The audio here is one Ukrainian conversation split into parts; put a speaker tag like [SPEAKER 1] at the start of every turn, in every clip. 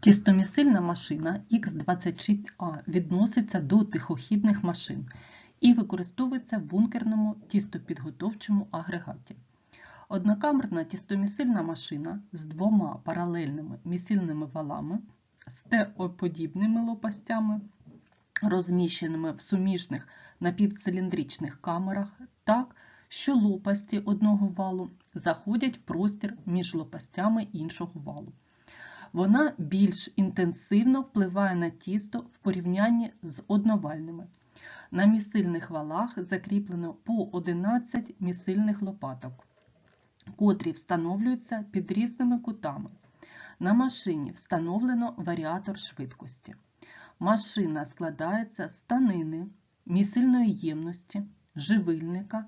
[SPEAKER 1] Тістомісильна машина Х26А відноситься до тихохідних машин і використовується в бункерному тістопідготовчому агрегаті. Однокамерна тістомісильна машина з двома паралельними місильними валами з Т-подібними лопастями, розміщеними в суміжних напівциліндричних камерах, так, що лопасті одного валу заходять в простір між лопастями іншого валу. Вона більш інтенсивно впливає на тісто в порівнянні з одновальними. На місильних валах закріплено по 11 місильних лопаток, котрі встановлюються під різними кутами. На машині встановлено варіатор швидкості. Машина складається з станини, місильної ємності, живильника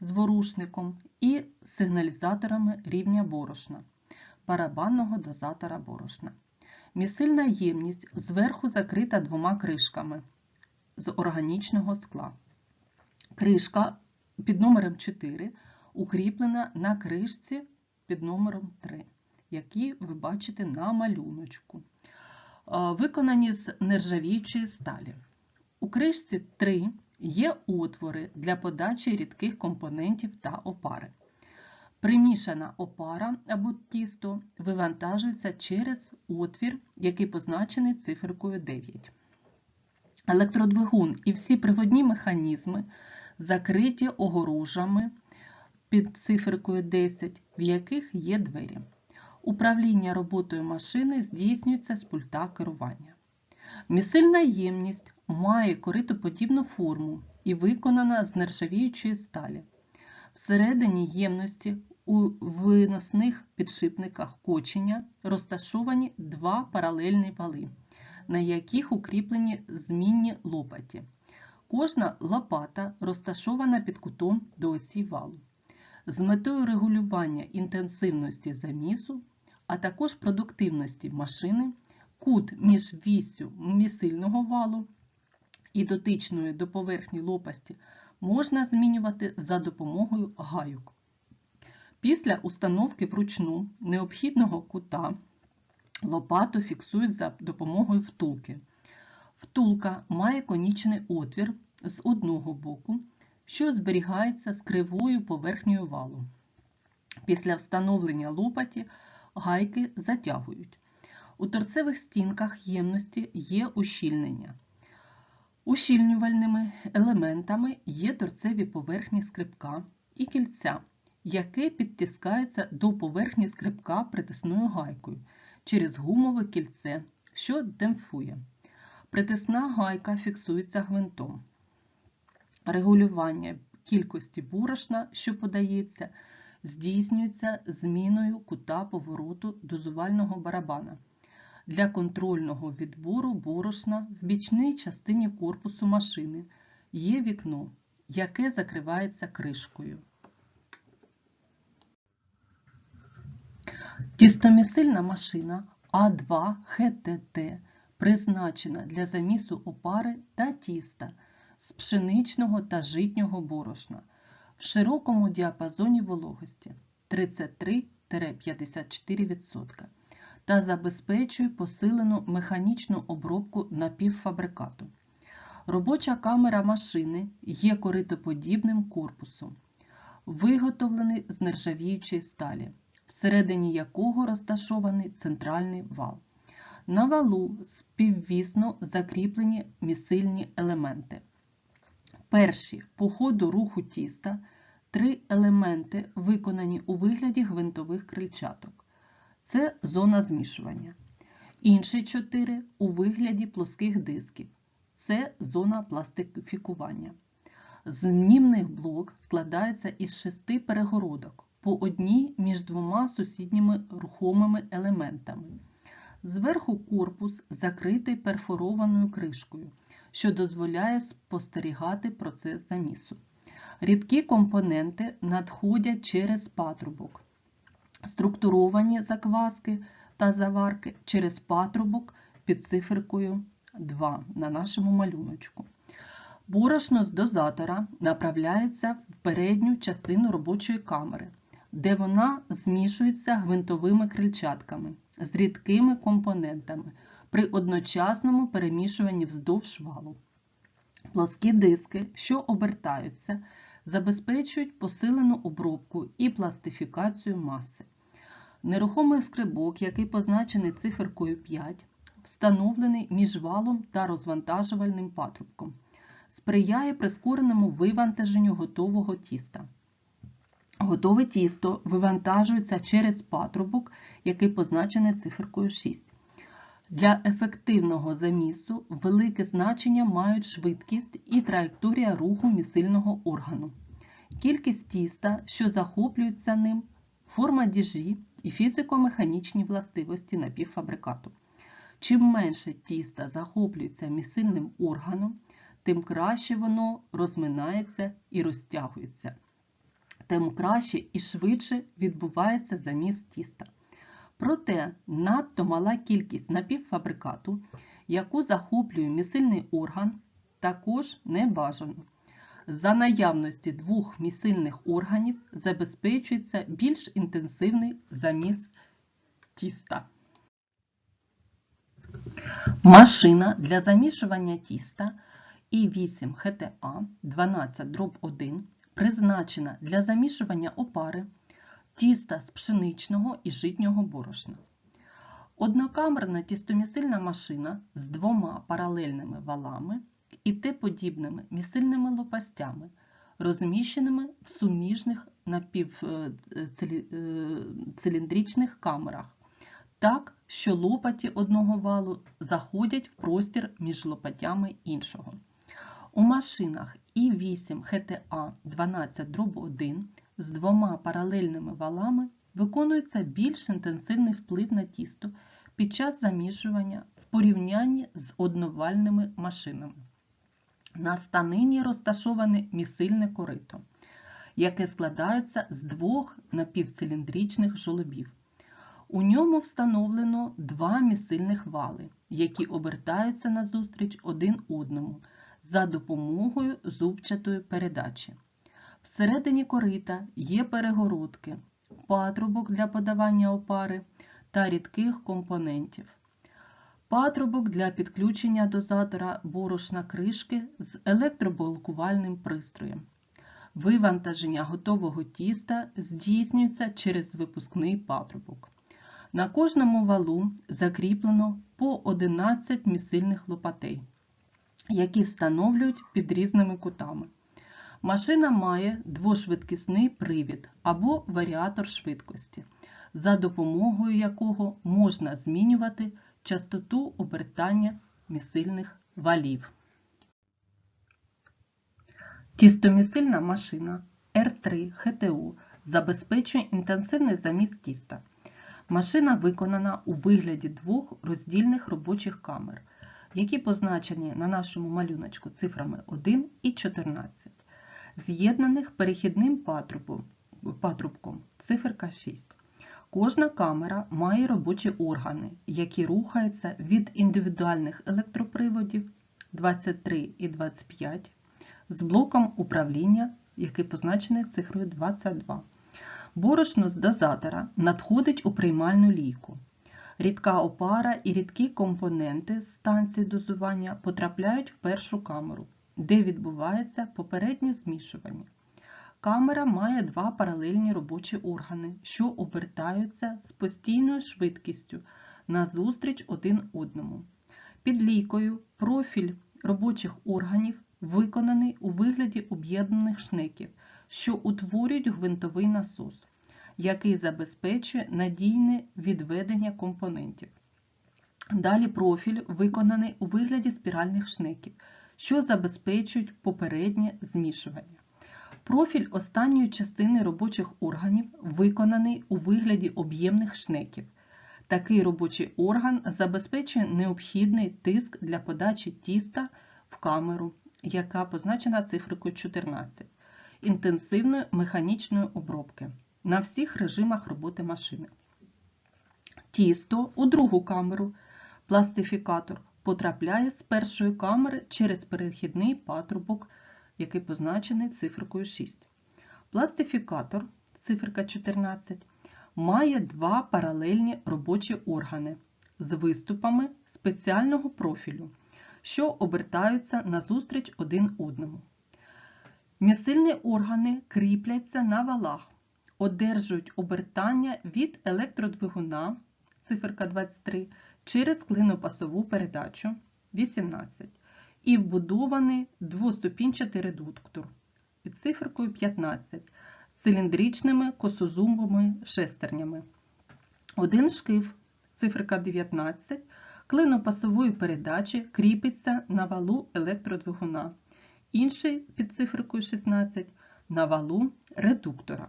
[SPEAKER 1] з ворушником і сигналізаторами рівня борошна барабанного дозатора борошна. Місильна ємність зверху закрита двома кришками з органічного скла. Кришка під номером 4 укріплена на кришці під номером 3, які ви бачите на малюночку. Виконані з нержавіючої сталі. У кришці 3 є отвори для подачі рідких компонентів та опари. Примішана опара або тісто вивантажується через отвір, який позначений циферкою 9. Електродвигун і всі приводні механізми закриті огорожами під циферкою 10, в яких є двері. Управління роботою машини здійснюється з пульта керування. Місильна ємність має коритоподібну форму і виконана з нержавіючої сталі. Всередині ємності у виносних підшипниках кочення розташовані два паралельні вали, на яких укріплені змінні лопаті. Кожна лопата розташована під кутом до осі валу. З метою регулювання інтенсивності замісу, а також продуктивності машини, кут між вісю місильного валу і дотичною до поверхні лопасті можна змінювати за допомогою гайок. Після установки вручну необхідного кута лопату фіксують за допомогою втулки. Втулка має конічний отвір з одного боку, що зберігається з кривою поверхнею валу. Після встановлення лопаті гайки затягують. У торцевих стінках ємності є ущільнення. Ущільнювальними елементами є торцеві поверхні скрипка і кільця яке підтискається до поверхні скрипка притисною гайкою через гумове кільце, що демпфує. Притисна гайка фіксується гвинтом. Регулювання кількості борошна, що подається, здійснюється зміною кута повороту дозувального барабана. Для контрольного відбору борошна в бічній частині корпусу машини є вікно, яке закривається кришкою. Тістомісильна машина А2 ХТТ призначена для замісу опари та тіста з пшеничного та житнього борошна в широкому діапазоні вологості 33-54% та забезпечує посилену механічну обробку напівфабрикату. Робоча камера машини є коритоподібним корпусом, виготовлений з нержавіючої сталі всередині якого розташований центральний вал. На валу співвісно закріплені місильні елементи. Перші по ходу руху тіста три елементи виконані у вигляді гвинтових крильчаток. Це зона змішування. Інші чотири у вигляді плоских дисків. Це зона пластифікування. Знімний блок складається із шести перегородок по одній між двома сусідніми рухомими елементами. Зверху корпус закритий перфорованою кришкою, що дозволяє спостерігати процес замісу. Рідкі компоненти надходять через патрубок, структуровані закваски та заварки через патрубок під циферкою 2 на нашому малюночку. Борошно з дозатора направляється в передню частину робочої камери, де вона змішується гвинтовими крильчатками з рідкими компонентами при одночасному перемішуванні вздовж валу. Плоскі диски, що обертаються, забезпечують посилену обробку і пластифікацію маси. Нерухомий скрибок, який позначений циферкою 5, встановлений між валом та розвантажувальним патрубком, сприяє прискореному вивантаженню готового тіста. Готове тісто вивантажується через патрубок, який позначений циферкою 6. Для ефективного замісу велике значення мають швидкість і траєкторія руху місильного органу, кількість тіста, що захоплюється ним, форма діжі і фізико-механічні властивості напівфабрикату. Чим менше тіста захоплюється місильним органом, тим краще воно розминається і розтягується, тим краще і швидше відбувається заміс тіста. Проте надто мала кількість напівфабрикату, яку захоплює місильний орган, також не бажано. За наявності двох місильних органів забезпечується більш інтенсивний заміс тіста. Машина для замішування тіста І8 ХТА 12 дроб 1 призначена для замішування опари тіста з пшеничного і житнього борошна. Однокамерна тістомісильна машина з двома паралельними валами і Т-подібними місильними лопастями, розміщеними в суміжних напівциліндричних камерах, так, що лопаті одного валу заходять в простір між лопатями іншого. У машинах І8 ХТА 12 дроб 1 з двома паралельними валами виконується більш інтенсивний вплив на тісто під час замішування в порівнянні з одновальними машинами. На станині розташоване місильне корито, яке складається з двох напівциліндричних жолобів. У ньому встановлено два місильних вали, які обертаються назустріч один одному за допомогою зубчатої передачі. Всередині корита є перегородки, патрубок для подавання опари та рідких компонентів. Патрубок для підключення дозатора борошна кришки з електробалкувальним пристроєм. Вивантаження готового тіста здійснюється через випускний патрубок. На кожному валу закріплено по 11 місильних лопатей, які встановлюють під різними кутами. Машина має двошвидкісний привід або варіатор швидкості, за допомогою якого можна змінювати частоту обертання місильних валів. Тістомісильна машина R3 ХТУ забезпечує інтенсивний заміс тіста. Машина виконана у вигляді двох роздільних робочих камер, які позначені на нашому малюночку цифрами 1 і 14 з'єднаних перехідним патрубком циферка 6. Кожна камера має робочі органи, які рухаються від індивідуальних електроприводів 23 і 25 з блоком управління, який позначений цифрою 22. Борошно з дозатора надходить у приймальну лійку. Рідка опара і рідкі компоненти станції дозування потрапляють в першу камеру де відбувається попереднє змішування. Камера має два паралельні робочі органи, що обертаються з постійною швидкістю назустріч один одному. Під лійкою профіль робочих органів виконаний у вигляді об'єднаних шників, що утворюють гвинтовий насос, який забезпечує надійне відведення компонентів. Далі профіль виконаний у вигляді спіральних шників, що забезпечують попереднє змішування. Профіль останньої частини робочих органів виконаний у вигляді об'ємних шнеків. Такий робочий орган забезпечує необхідний тиск для подачі тіста в камеру, яка позначена цифрою 14, інтенсивної механічної обробки на всіх режимах роботи машини. Тісто у другу камеру, пластифікатор потрапляє з першої камери через перехідний патрубок, який позначений цифрою 6. Пластифікатор циферка 14, має два паралельні робочі органи з виступами спеціального профілю, що обертаються назустріч один одному. Місильні органи кріпляться на валах, одержують обертання від електродвигуна циферка 23 через клинопасову передачу 18 і вбудований двоступінчатий редуктор під циферкою 15 з циліндричними косозумовими шестернями. Один шкив, циферка 19, клинопасової передачі кріпиться на валу електродвигуна, інший під циферкою 16 на валу редуктора.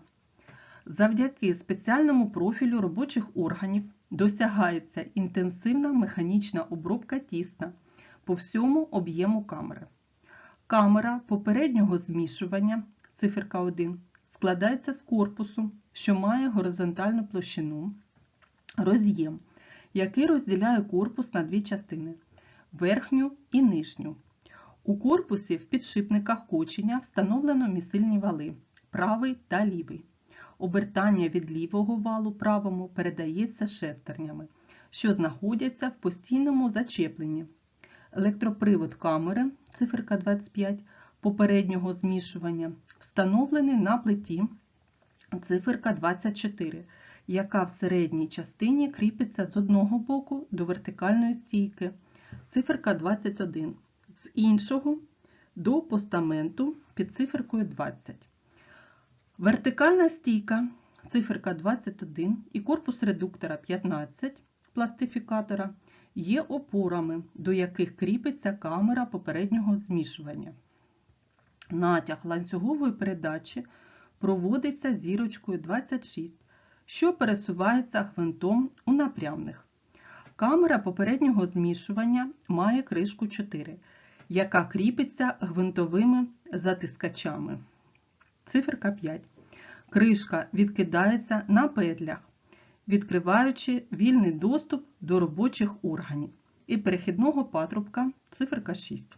[SPEAKER 1] Завдяки спеціальному профілю робочих органів досягається інтенсивна механічна обробка тіста по всьому об'єму камери. Камера попереднього змішування, циферка 1, складається з корпусу, що має горизонтальну площину, роз'єм, який розділяє корпус на дві частини верхню і нижню. У корпусі в підшипниках кочення встановлено місильні вали правий та лівий. Обертання від лівого валу правому передається шестернями, що знаходяться в постійному зачепленні. Електропривод камери, циферка 25, попереднього змішування, встановлений на плиті циферка 24, яка в середній частині кріпиться з одного боку до вертикальної стійки, циферка 21, з іншого до постаменту під циферкою 20. Вертикальна стійка, циферка 21 і корпус редуктора 15 пластифікатора є опорами, до яких кріпиться камера попереднього змішування. Натяг ланцюгової передачі проводиться зірочкою 26, що пересувається гвинтом у напрямних. Камера попереднього змішування має кришку 4, яка кріпиться гвинтовими затискачами. Циферка 5. Кришка відкидається на петлях, відкриваючи вільний доступ до робочих органів і перехідного патрубка циферка 6.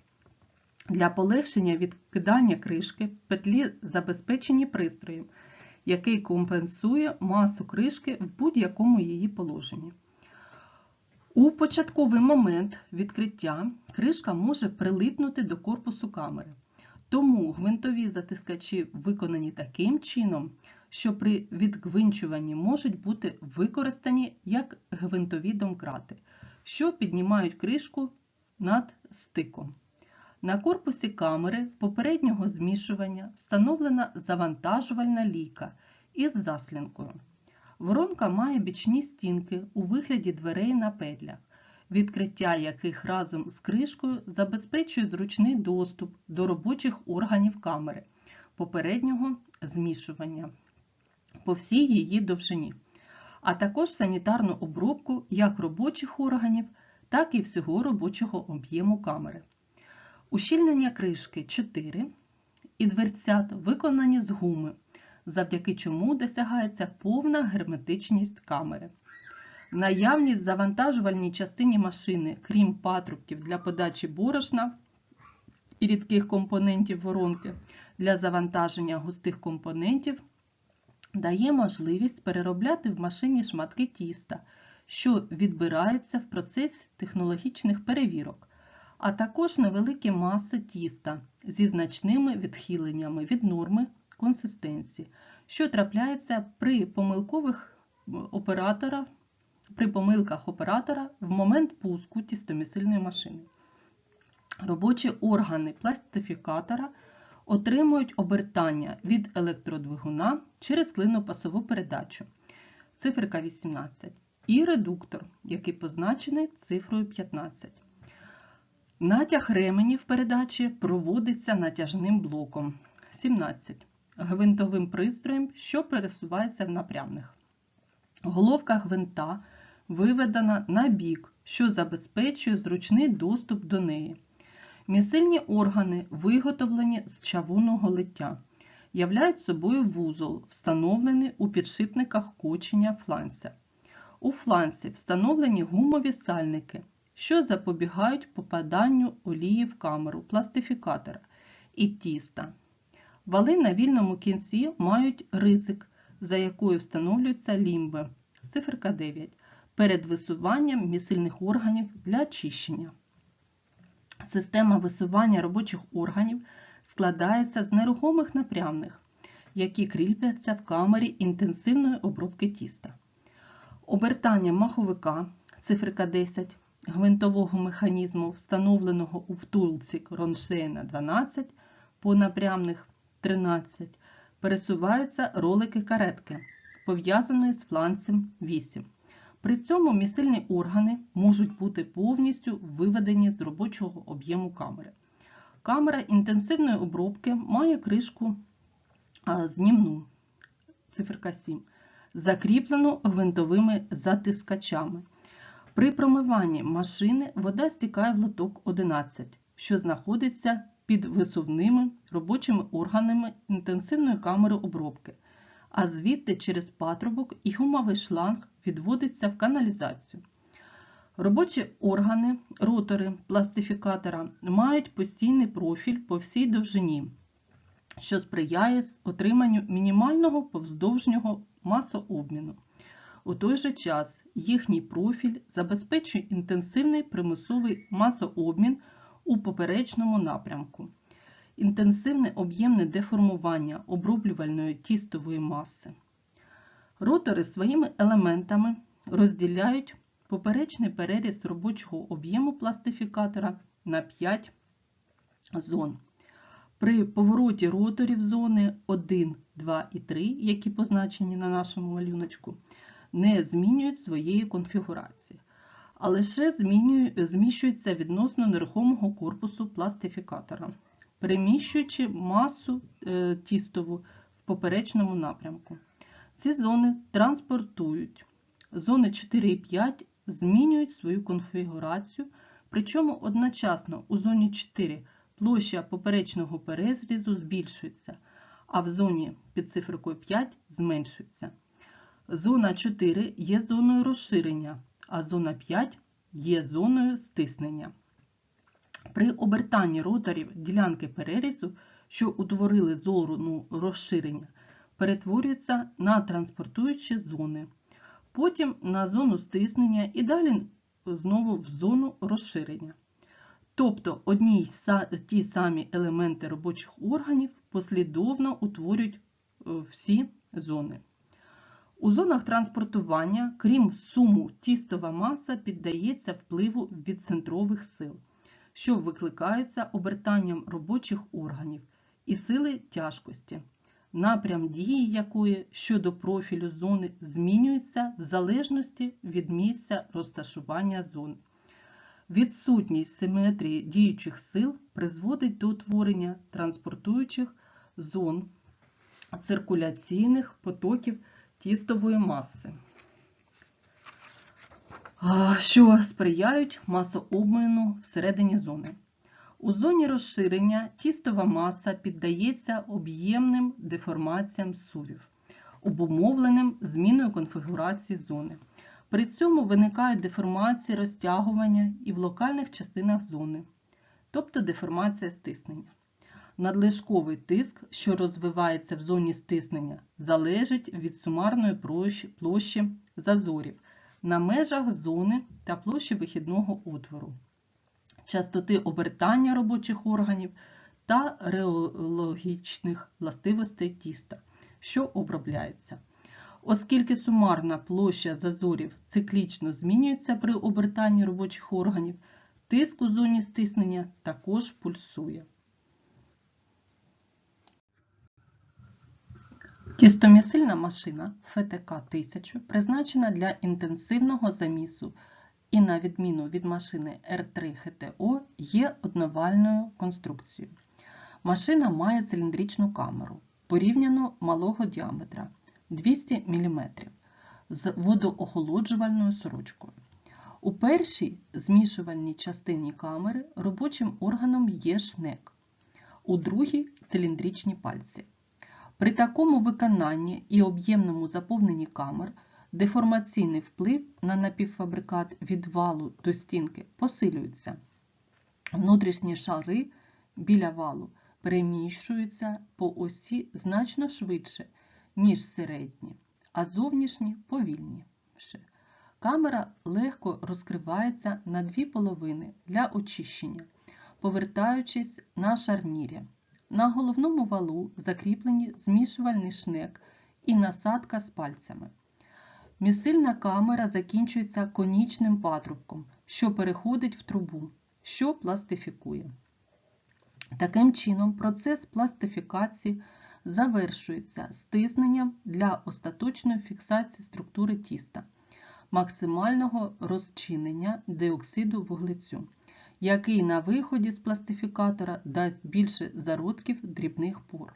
[SPEAKER 1] Для полегшення відкидання кришки петлі забезпечені пристроєм, який компенсує масу кришки в будь-якому її положенні. У початковий момент відкриття кришка може прилипнути до корпусу камери. Тому гвинтові затискачі виконані таким чином, що при відгвинчуванні можуть бути використані як гвинтові домкрати, що піднімають кришку над стиком. На корпусі камери попереднього змішування встановлена завантажувальна лійка із заслінкою. Воронка має бічні стінки у вигляді дверей на петлях, відкриття яких разом з кришкою забезпечує зручний доступ до робочих органів камери попереднього змішування по всій її довжині, а також санітарну обробку як робочих органів, так і всього робочого об'єму камери. Ущільнення кришки 4 і дверцят виконані з гуми, завдяки чому досягається повна герметичність камери. Наявність завантажувальній частині машини, крім патрубків для подачі борошна і рідких компонентів воронки для завантаження густих компонентів, дає можливість переробляти в машині шматки тіста, що відбираються в процесі технологічних перевірок, а також невеликі маси тіста зі значними відхиленнями від норми консистенції, що трапляється при помилкових оператора при помилках оператора в момент пуску тістомісильної машини. Робочі органи пластифікатора отримують обертання від електродвигуна через клинопасову передачу, циферка 18, і редуктор, який позначений цифрою 15. Натяг ременів передачі проводиться натяжним блоком 17 гвинтовим пристроєм, що пересувається в напрямних. Головка гвинта виведена на бік, що забезпечує зручний доступ до неї. Місильні органи, виготовлені з чавунного лиття, являють собою вузол, встановлений у підшипниках кочення фланця. У фланці встановлені гумові сальники, що запобігають попаданню олії в камеру пластифікатора і тіста. Вали на вільному кінці мають ризик за якою встановлюються лімби, циферка 9, перед висуванням місильних органів для очищення. Система висування робочих органів складається з нерухомих напрямних, які кріпляться в камері інтенсивної обробки тіста. Обертання маховика, циферка 10, гвинтового механізму, встановленого у втулці кронштейна 12 по напрямних 13, пересуваються ролики каретки, пов'язаної з фланцем 8. При цьому місильні органи можуть бути повністю виведені з робочого об'єму камери. Камера інтенсивної обробки має кришку знімну, циферка 7, закріплену гвинтовими затискачами. При промиванні машини вода стікає в лоток 11, що знаходиться під висувними робочими органами інтенсивної камери обробки, а звідти через патрубок і гумовий шланг відводиться в каналізацію. Робочі органи, ротори пластифікатора мають постійний профіль по всій довжині, що сприяє отриманню мінімального повздовжнього масообміну. У той же час їхній профіль забезпечує інтенсивний примусовий масообмін у поперечному напрямку, інтенсивне об'ємне деформування оброблювальної тістової маси. Ротори своїми елементами розділяють поперечний переріз робочого об'єму пластифікатора на 5 зон. При повороті роторів зони 1, 2 і 3, які позначені на нашому малюночку, не змінюють своєї конфігурації, а лише зміщуються відносно нерухомого корпусу пластифікатора, переміщуючи масу е, тістову в поперечному напрямку. Ці зони транспортують. Зони 4 і 5 змінюють свою конфігурацію, причому одночасно у зоні 4 площа поперечного перезрізу збільшується, а в зоні під цифрою 5 зменшується. Зона 4 є зоною розширення, а зона 5 є зоною стиснення. При обертанні роторів ділянки перерізу, що утворили зону розширення, перетворюються на транспортуючі зони, потім на зону стиснення і далі знову в зону розширення. Тобто одні ті самі елементи робочих органів послідовно утворюють всі зони. У зонах транспортування, крім суму, тістова маса піддається впливу від центрових сил, що викликаються обертанням робочих органів і сили тяжкості, напрям дії якої щодо профілю зони змінюється в залежності від місця розташування зон. Відсутність симетрії діючих сил призводить до утворення транспортуючих зон циркуляційних потоків тістової маси, що сприяють масообміну всередині зони. У зоні розширення тістова маса піддається об'ємним деформаціям сувів, обумовленим зміною конфігурації зони. При цьому виникають деформації розтягування і в локальних частинах зони, тобто деформація стиснення. Надлишковий тиск, що розвивається в зоні стиснення, залежить від сумарної площі зазорів на межах зони та площі вихідного отвору, частоти обертання робочих органів та реологічних властивостей тіста, що обробляється. Оскільки сумарна площа зазорів циклічно змінюється при обертанні робочих органів, тиск у зоні стиснення також пульсує. Тістомісильна машина ФТК-1000 призначена для інтенсивного замісу і, на відміну від машини R3 ГТО, є одновальною конструкцією. Машина має циліндричну камеру порівняно малого діаметра 200 мм з водоохолоджувальною сорочкою. У першій змішувальній частині камери робочим органом є шнек, у другій циліндричні пальці. При такому виконанні і об'ємному заповненні камер деформаційний вплив на напівфабрикат від валу до стінки посилюється. Внутрішні шари біля валу переміщуються по осі значно швидше, ніж середні, а зовнішні повільніше. Камера легко розкривається на дві половини для очищення, повертаючись на шарнірі. На головному валу закріплені змішувальний шнек і насадка з пальцями. Місильна камера закінчується конічним патрубком, що переходить в трубу, що пластифікує. Таким чином, процес пластифікації завершується стисненням для остаточної фіксації структури тіста, максимального розчинення диоксиду вуглецю, який на виході з пластифікатора дасть більше зародків дрібних пор.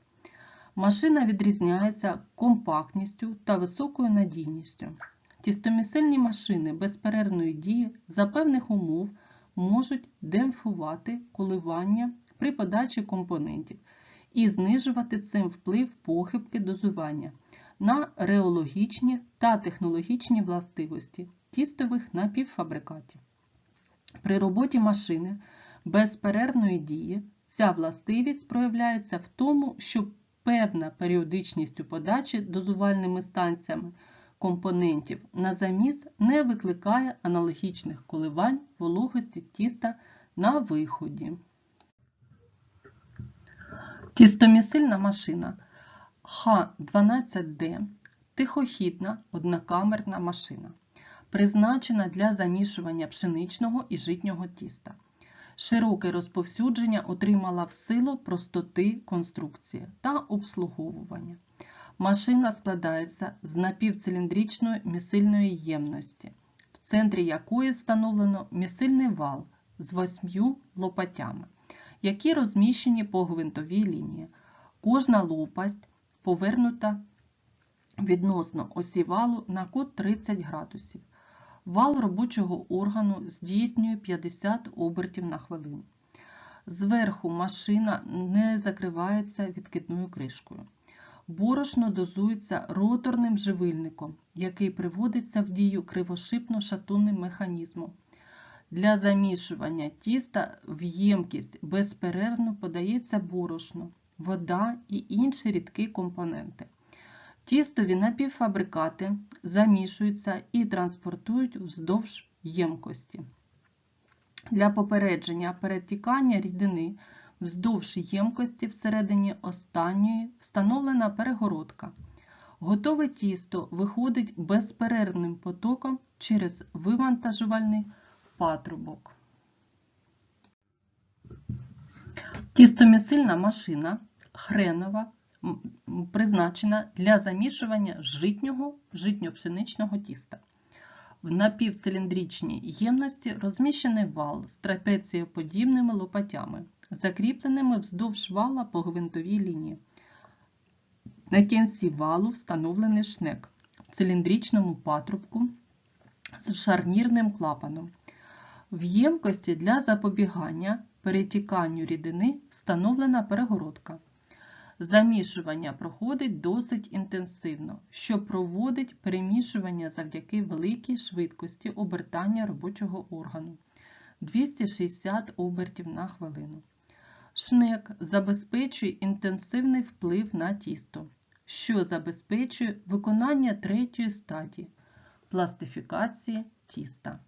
[SPEAKER 1] Машина відрізняється компактністю та високою надійністю. Тістомісильні машини безперервної дії за певних умов можуть демпфувати коливання при подачі компонентів і знижувати цим вплив похибки дозування на реологічні та технологічні властивості тістових напівфабрикатів. При роботі машини безперервної дії ця властивість проявляється в тому, що певна періодичність у подачі дозувальними станціями компонентів на заміс не викликає аналогічних коливань вологості тіста на виході. Тістомісильна машина Х12Д тихохідна однокамерна машина, призначена для замішування пшеничного і житнього тіста. Широке розповсюдження отримала в силу простоти конструкції та обслуговування. Машина складається з напівциліндричної місильної ємності, в центрі якої встановлено місильний вал з восьмью лопатями, які розміщені по гвинтовій лінії. Кожна лопасть повернута відносно осі валу на кут 30 градусів. Вал робочого органу здійснює 50 обертів на хвилину. Зверху машина не закривається відкидною кришкою. Борошно дозується роторним живильником, який приводиться в дію кривошипно-шатунним механізмом. Для замішування тіста в ємкість безперервно подається борошно, вода і інші рідкі компоненти. Тістові напівфабрикати замішуються і транспортують вздовж ємкості. Для попередження перетікання рідини вздовж ємкості всередині останньої встановлена перегородка. Готове тісто виходить безперервним потоком через вивантажувальний патрубок. Тістомісильна машина хренова призначена для замішування житнього житньо-пшеничного тіста. В напівциліндричній ємності розміщений вал з трапецієподібними лопатями, закріпленими вздовж вала по гвинтовій лінії. На кінці валу встановлений шнек в циліндричному патрубку з шарнірним клапаном. В ємкості для запобігання перетіканню рідини встановлена перегородка. Замішування проходить досить інтенсивно, що проводить перемішування завдяки великій швидкості обертання робочого органу 260 обертів на хвилину. Шнек забезпечує інтенсивний вплив на тісто, що забезпечує виконання третьої стадії пластифікації тіста.